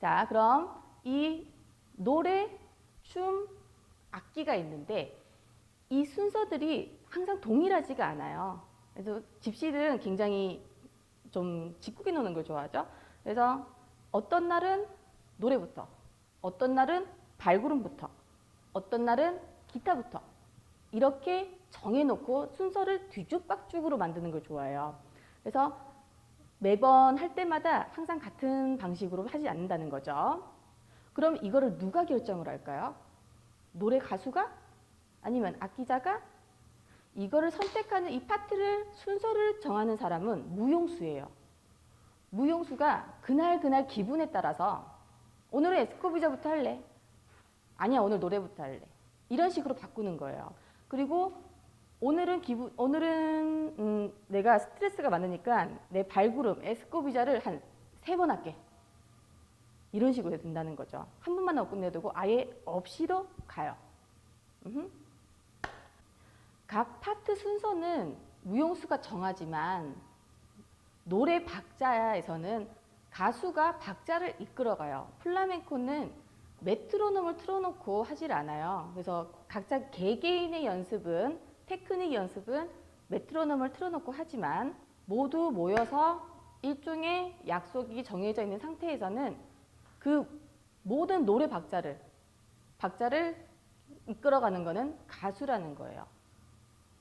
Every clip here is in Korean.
자, 그럼 이 노래, 춤, 악기가 있는데 이 순서들이 항상 동일하지가 않아요. 그래서 집시들은 굉장히 좀 짓궂게 노는 걸 좋아하죠. 그래서 어떤 날은 노래부터, 어떤 날은 발구름부터, 어떤 날은 기타부터 이렇게 정해놓고 순서를 뒤죽박죽으로 만드는 걸 좋아해요. 그래서 매번 할 때마다 항상 같은 방식으로 하지 않는다는 거죠. 그럼 이거를 누가 결정을 할까요? 노래 가수가? 아니면 악기자가? 이거를 선택하는 이 파트를 순서를 정하는 사람은 무용수예요. 무용수가 그날 그날 기분에 따라서 오늘은 에스코비자부터 할래. 아니야 오늘 노래부터 할래. 이런 식으로 바꾸는 거예요. 그리고 오늘은 기분 오늘은 음, 내가 스트레스가 많으니까 내 발구름 에스코비자를 한 세 번 할게. 이런 식으로 된다는 거죠. 한 번만 하고 끝내두고 아예 없이도 가요. 음흠. 각 파트 순서는 무용수가 정하지만 노래 박자에서는 가수가 박자를 이끌어가요. 플라멩코는 메트로놈을 틀어놓고 하질 않아요. 그래서 각자 개개인의 연습은 테크닉 연습은 메트로놈을 틀어놓고 하지만 모두 모여서 일종의 약속이 정해져 있는 상태에서는 그 모든 노래 박자를 박자를 이끌어가는 거는 가수라는 거예요.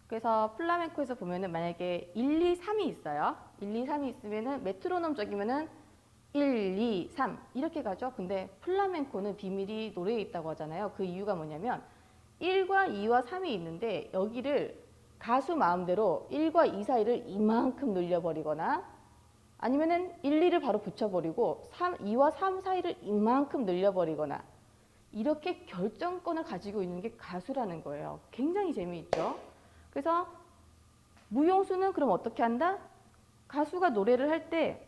그래서 플라멩코에서 보면은 만약에 1, 2, 3이 있어요. 1, 2, 3이 있으면은 메트로놈적이면은 1, 2, 3 이렇게 가죠. 근데 플라멩코는 비밀이 노래에 있다고 하잖아요. 그 이유가 뭐냐면 1과 2와 3이 있는데 여기를 가수 마음대로 1과 2 사이를 이만큼 늘려버리거나 아니면은 1, 2를 바로 붙여버리고 3, 2와 3 사이를 이만큼 늘려버리거나 이렇게 결정권을 가지고 있는 게 가수라는 거예요. 굉장히 재미있죠. 그래서 무용수는 그럼 어떻게 한다? 가수가 노래를 할 때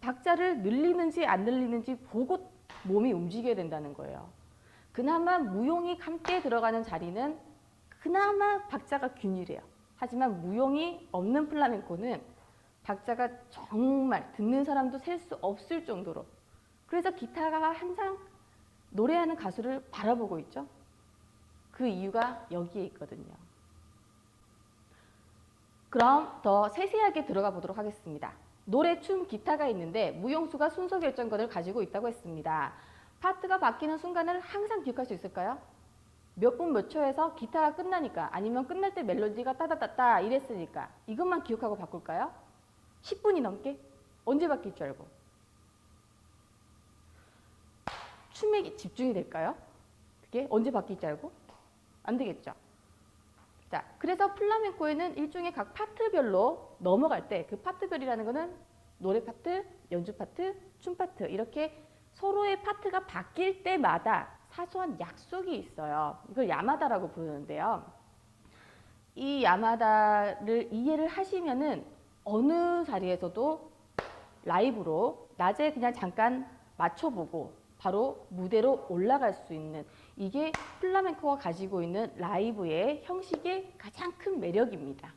박자를 늘리는지 안 늘리는지 보고 몸이 움직여야 된다는 거예요. 그나마 무용이 함께 들어가는 자리는 그나마 박자가 균일해요. 하지만 무용이 없는 플라멩코는 박자가 정말 듣는 사람도 셀 수 없을 정도로 그래서 기타가 항상 노래하는 가수를 바라보고 있죠. 그 이유가 여기에 있거든요. 그럼 더 세세하게 들어가 보도록 하겠습니다. 노래, 춤, 기타가 있는데 무용수가 순서 결정권을 가지고 있다고 했습니다. 파트가 바뀌는 순간을 항상 기억할 수 있을까요? 몇 분 몇 초에서 기타가 끝나니까 아니면 끝날 때 멜로디가 따다따따 이랬으니까 이것만 기억하고 바꿀까요? 10분이 넘게? 언제 바뀔 줄 알고? 춤에 집중이 될까요? 그게 언제 바뀔 줄 알고? 안 되겠죠. 자, 그래서 플라멩코에는 일종의 각 파트별로 넘어갈 때 그 파트별이라는 거는 노래 파트, 연주 파트, 춤 파트 이렇게 서로의 파트가 바뀔 때마다 사소한 약속이 있어요. 이걸 야마다라고 부르는데요. 이 야마다를 이해를 하시면은 어느 자리에서도 라이브로 낮에 그냥 잠깐 맞춰보고 바로 무대로 올라갈 수 있는 이게 플라멩코가 가지고 있는 라이브의 형식의 가장 큰 매력입니다.